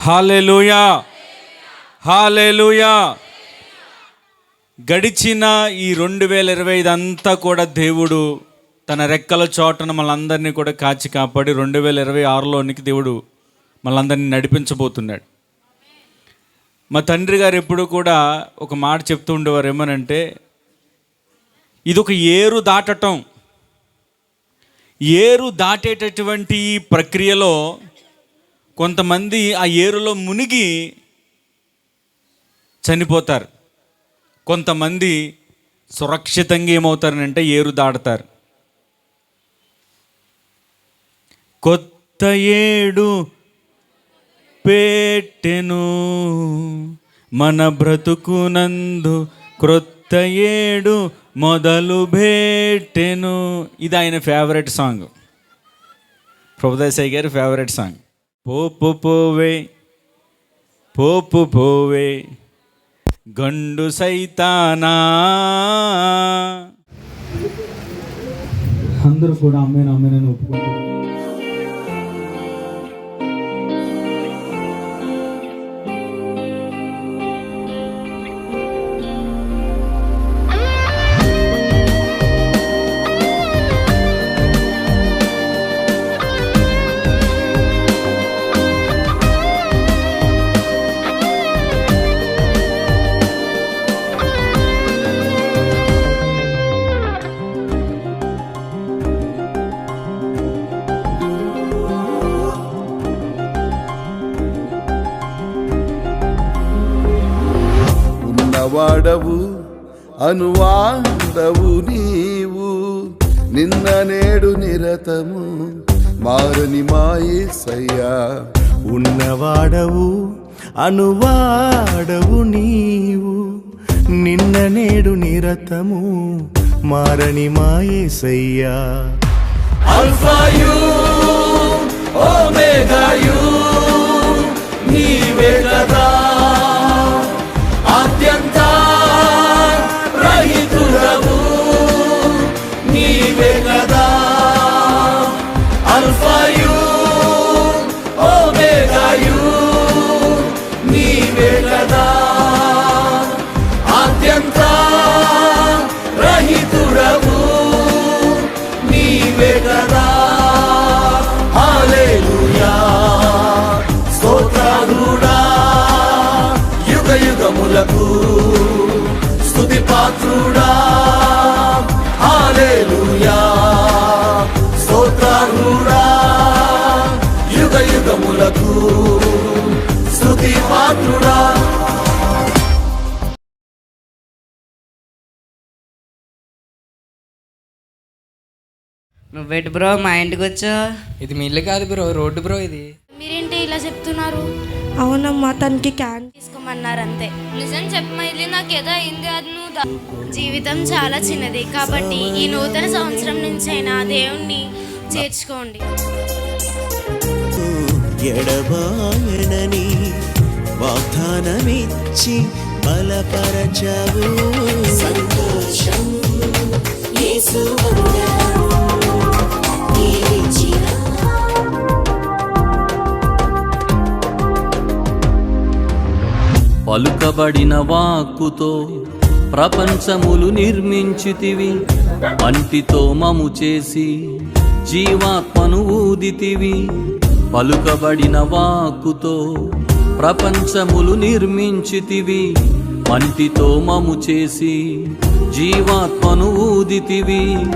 Hallelujah. Hallelujah. గడిచిన ఈ రెండు వేల ఇరవై ఐదు అంతా కూడా దేవుడు తన రెక్కల చోటన మనందరినీ కూడా కాచి కాపాడి రెండు వేల ఇరవై ఆరులోనికి దేవుడు మనందరినీ నడిపించబోతున్నాడు. మా తండ్రి గారు ఎప్పుడు కూడా ఒక మాట చెప్తూ ఉండేవారు ఏమనంటే ఇది ఒక ఏరు దాటటం. ఏరు దాటేటటువంటి ఈ ప్రక్రియలో కొంతమంది ఆ ఏరులో మునిగి చనిపోతారు. కొంతమంది సురక్షితంగా ఏమవుతారనంటే ఏరు దాడతారు. కొత్త ఏడు పెట్టెను మన బ్రతుకునందు క్రొత్త ఏడు మొదలు భేటెను. ఇది ఆయన ఫేవరెట్ సాంగ్ ప్రభుదాసాయి గారి ఫేవరెట్ సాంగ్ పోపు పోవే పోపు పోవే గండు సైతానా. అందరూ కూడా అమ్మేను అమ్మేనని ఒప్పుకుంటున్నారు. వాడవు అనువాడవు నీవు. నిన్న నేడు నిరతము మారని మాయేసయ్యా. ఉన్నవాడవు అనువాడవు నీవు. నిన్న నేడు నిరతము మారని మాయేసయ్యా. అల్ఫాయూ యుగములకు స్తుతి పాత్రుడా. స్తోత్రాలుడా యుగ యుగములకు స్తుతి పాత్రుడా. నువ్వేటి బ్రో మా ఇంటికి వచ్చా ఇది మీ ఇల్లు కాదు బ్రో రోడ్డు బ్రో ఇది. మీరేంటి? చెప్తున్నారు అవునమ్మా తనకి క్యాన్ తీసుకోమన్నారు అంతే నిజం చెప్పమా ఇల్లు నాకు ఏదో అయింది అది నువ్వు జీవితం చాలా చిన్నది కాబట్టి ఈ నూతన సంవత్సరం నుంచైనా దేవుణ్ణి చేర్చుకోండి. ఎడబాయనని వాగ్దానమిచ్చి బలపరచవు. సంతోషం పలుకబడిన వాక్కుతో ప్రపంచములు నిర్మించితివి. అంటితో మము చేసి జీవాత్మను ఊదితివి. పలుకబడిన వాక్కుతో ప్రపంచములు నిర్మించితివి. మంటితో మము చేసి జీవాత్మను ఊదితివి.